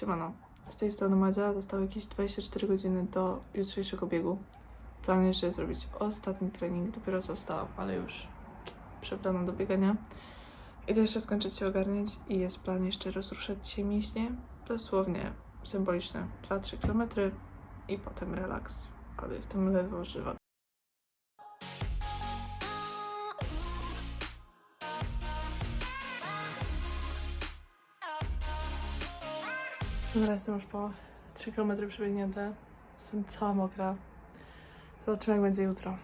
Siemano. Z tej strony Madzia. Zostały jakieś 24 godziny do jutrzejszego biegu. Plan jeszcze zrobić ostatni trening. Dopiero co wstałam, ale już przebrana do biegania. I to jeszcze skończyć się ogarniać i jest plan jeszcze rozruszać się mięśnie. Dosłownie symboliczne 2-3 km i potem relaks. Ale jestem ledwo żywa. Dobra, jestem już po 3 km przebiegnięte. Jestem cała mokra. Zobaczymy, jak będzie jutro.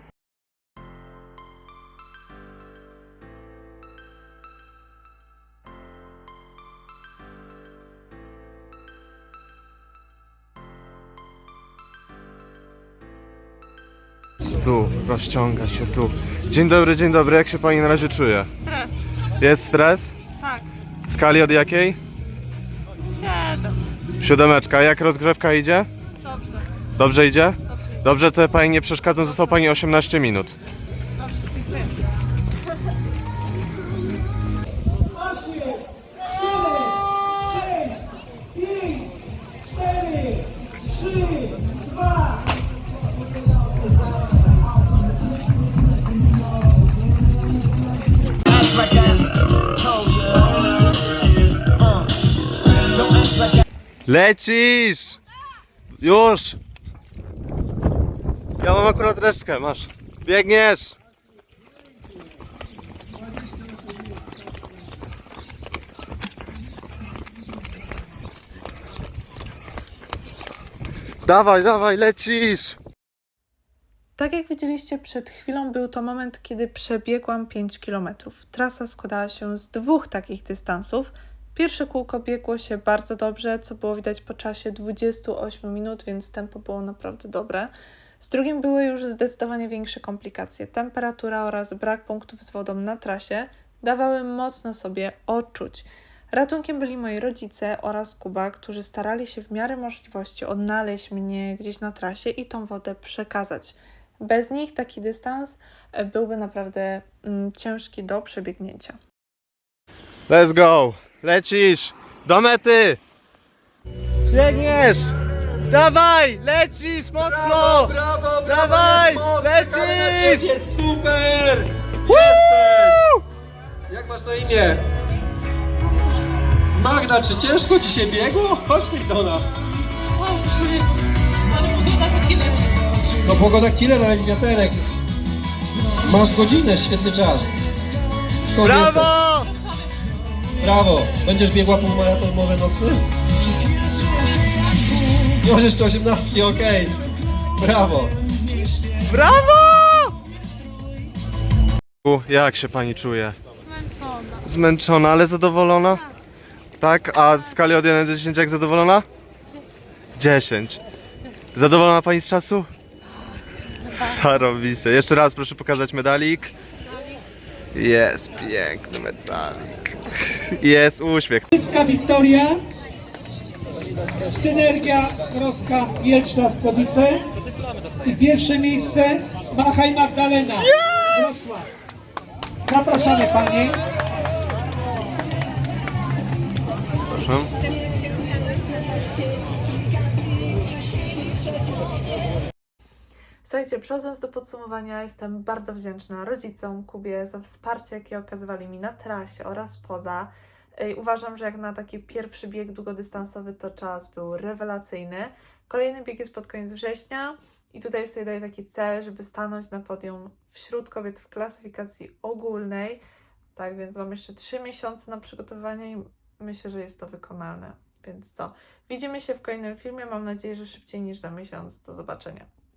Tu, rozciąga się tu. Dzień dobry, dzień dobry, jak się pani na razie czuje? Stres. Jest stres? Tak. W skali od jakiej? 7. Siódemeczka, jak rozgrzewka idzie? Dobrze. Dobrze idzie? Dobrze, to pani nie przeszkadzam, zostało pani 18 minut. Lecisz! Już! Ja mam akurat resztkę, masz. Biegniesz! Dawaj, dawaj, lecisz! Tak jak widzieliście przed chwilą, był to moment, kiedy przebiegłam 5 km. Trasa składała się z dwóch takich dystansów. Pierwsze kółko biegło się bardzo dobrze, co było widać po czasie 28 minut, więc tempo było naprawdę dobre. Z drugim były już zdecydowanie większe komplikacje. Temperatura oraz brak punktów z wodą na trasie dawały mocno sobie odczuć. Ratunkiem byli moi rodzice oraz Kuba, którzy starali się w miarę możliwości odnaleźć mnie gdzieś na trasie i tą wodę przekazać. Bez nich taki dystans e, byłby naprawdę mm, ciężki do przebiegnięcia. Let's go! Lecisz! Do mety! Biegniesz! Dawaj! Lecisz mocno! brawo, brawo, Dawaj, jest moc, lecisz! ciebie, super! Woo! Jak masz na imię? Magda, czy ciężko ci się biegło? Chodź ty do nas. No pogoda killer, ale jest wiaterek. Masz godzinę, świetny czas. Jesteś? Brawo! Brawo! Będziesz biegła półmaraton może nocny? Nie masz jeszcze osiemnastki, okej. Brawo! Brawo! U, Jak się pani czuje? Zmęczona. Zmęczona, ale zadowolona? Tak? A w skali od 1 do 10 jak zadowolona? 10. Zadowolona pani z czasu? Zarobiście. Jeszcze raz proszę pokazać medalik. Jest piękny medalik. Jest uśmiech. Katolicka Wiktoria, Synergia Kroska Wielczna Skowice i pierwsze miejsce Machaj Magdalena. Wrocław. Zapraszamy Panie. Proszę. Słuchajcie, przechodząc do podsumowania, jestem bardzo wdzięczna rodzicom, Kubie za wsparcie, jakie okazywali mi na trasie oraz poza. Uważam, że jak na taki pierwszy bieg długodystansowy to czas był rewelacyjny. Kolejny bieg jest pod koniec września i tutaj sobie daję taki cel, żeby stanąć na podium wśród kobiet w klasyfikacji ogólnej. Tak więc mam jeszcze 3 miesiące na przygotowanie i myślę, że jest to wykonalne. Więc co? Widzimy się w kolejnym filmie. Mam nadzieję, że szybciej niż za miesiąc. Do zobaczenia.